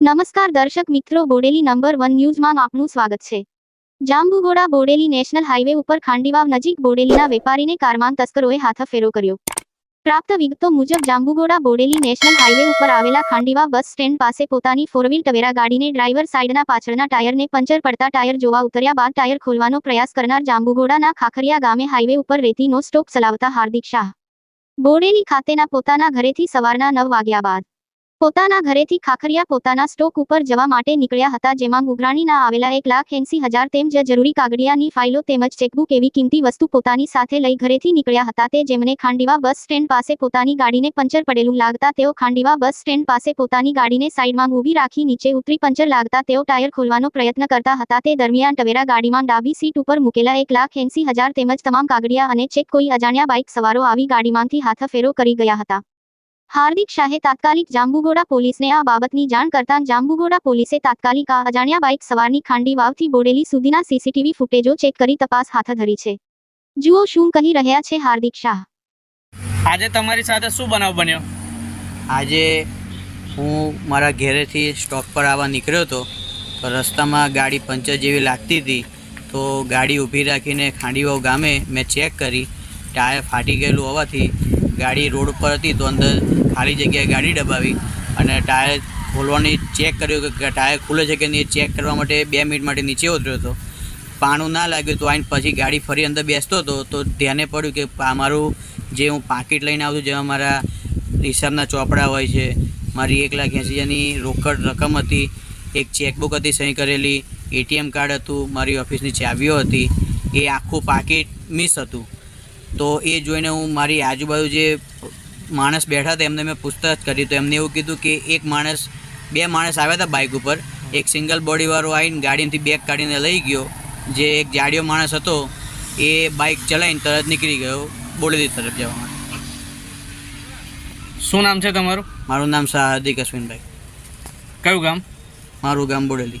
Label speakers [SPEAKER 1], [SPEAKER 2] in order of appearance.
[SPEAKER 1] નમસ્કાર દર્શક મિત્રો, બોડેલી નંબર વન ન્યૂઝમાં આપનું સ્વાગત છે. જાંબુગોડા બોડેલી નેશનલ હાઈવે ઉપર ખાંડીવાવ નજીક બોડેલીના વેપારીને કારમાન તસ્કરોએ હાથફેરો કર્યો. પ્રાપ્ત વિગતો મુજબ જાંબુગોડા બોડેલી નેશનલ હાઈવે ઉપર આવેલા ખાંડીવાવ બસ સ્ટેન્ડ પાસે પોતાની ફોરવ્હીલ ટવેરા ગાડીને ડ્રાઈવર સાઈડના પાછળના ટાયરને પંચર પડતા ટાયર જોવા ઉતર્યા બાદ ટાયર ખોલવાનો પ્રયાસ કરનાર જાંબુગોડાના ખાખરિયા ગામે હાઈવે ઉપર રેતીનો સ્ટોક ચલાવતા હાર્દિક શાહ. બોડેલી ખાતેના પોતાના ઘરેથી સવારના નવ વાગ્યા બાદ પોતાના ઘરેથી ખાખરિયા પોતાના સ્ટોક ઉપર જવા માટે નીકળ્યા હતા, જેમાં ઉઘરાણીના આવેલા એક લાખ એંસી હજાર તેમજ જરૂરી કાગડિયાની ફાઇલો તેમજ ચેકબુક એવી કિંમતી વસ્તુ પોતાની સાથે લઈ ઘરેથી નીકળ્યા હતા. તે જેમને ખાંડીવા બસ સ્ટેન્ડ પાસે પોતાની ગાડીને પંચર પડેલું લાગતા તેઓ ખાંડીવા બસ સ્ટેન્ડ પાસે પોતાની ગાડીને સાઈડમાં ઊભી રાખી નીચે ઉતરી પંચર લાગતા તેઓ ટાયર ખોલવાનો પ્રયત્ન કરતા હતા. તે દરમિયાન ટવેરા ગાડીમાં ડાબી સીટ ઉપર મૂકેલા એક લાખ એંસી હજાર તેમજ તમામ કાગડિયા અને ચેક કોઈ અજાણ્યા બાઇક સવારો આવી ગાડીમાંથી હાથફેરો કરી ગયા હતા. હાર્દિક શાહે તાત્કાલિક જાંબુગોડા પોલીસને આ બાબતની જાણ કરતાં જાંબુગોડા પોલીસે તાત્કાલિક આ અજાણ્યા બાઇક સવારની ખાંડી વાવથી બોડેલી સુધીના સીસીટીવી ફૂટેજો ચેક કરી તપાસ હાથ ધરી છે. જુઓ શું કહી રહ્યા છે હાર્દિક શાહ.
[SPEAKER 2] આજે તમારી સાથે શું બનાવ બન્યો?
[SPEAKER 3] આજે હું મારા ઘેરેથી સ્ટોપ પર આવવા નીકળ્યો હતો તો રસ્તામાં ગાડી પંચર જેવી લાગતી હતી તો ગાડી ઊભી રાખીને ખાંડીવાવ ગામે મેં ચેક કરી ટાયર ફાટી ગયેલું હોવાથી ગાડી રોડ ઉપર હતી તો અંદર ખાલી જગ્યાએ ગાડી દબાવી અને ટાયર ખોલવાની ચેક કર્યું કે ટાયર ખુલે છે કે નહીં ચેક કરવા માટે બે મિનિટ માટે નીચે ઉતર્યો હતો. પાણું ના લાગ્યું તો આઈને પછી ગાડી ફરી અંદર બેસતો હતો તો ધ્યાને પડ્યું કે મારું જે હું પાકીટ લઈને આવતું જેમાં મારા હિસાબના ચોપડા હોય છે, મારી એક લાખ એંસી હજારની રોકડ રકમ હતી, એક ચેકબુક હતી સહી કરેલી, એટીએમ કાર્ડ હતું, મારી ઓફિસની ચાવીઓ હતી, એ આખું પાકીટ મિસ હતું. તો એ જોઈને હું મારી આજુબાજુ જે માણસ બેઠા હતા એમને મેં પૂછતાછ કરી. તો એમને એવું કીધું કે એક માણસ બે માણસ આવ્યા હતા બાઇક ઉપર. એક સિંગલ બોડીવાળો આવીને ગાડીમાંથી બેગ કાઢીને લઈ ગયો. જે એક જાડિયો માણસ હતો એ બાઇક ચલાવીને તરત નીકળી ગયો બોડેલી તરફ જવા માટે
[SPEAKER 2] શું નામ છે તમારું?
[SPEAKER 3] મારું નામ શાહ હાર્દિક અશ્વિનભાઈ.
[SPEAKER 2] કયું ગામ?
[SPEAKER 3] મારું ગામ બોડેલી.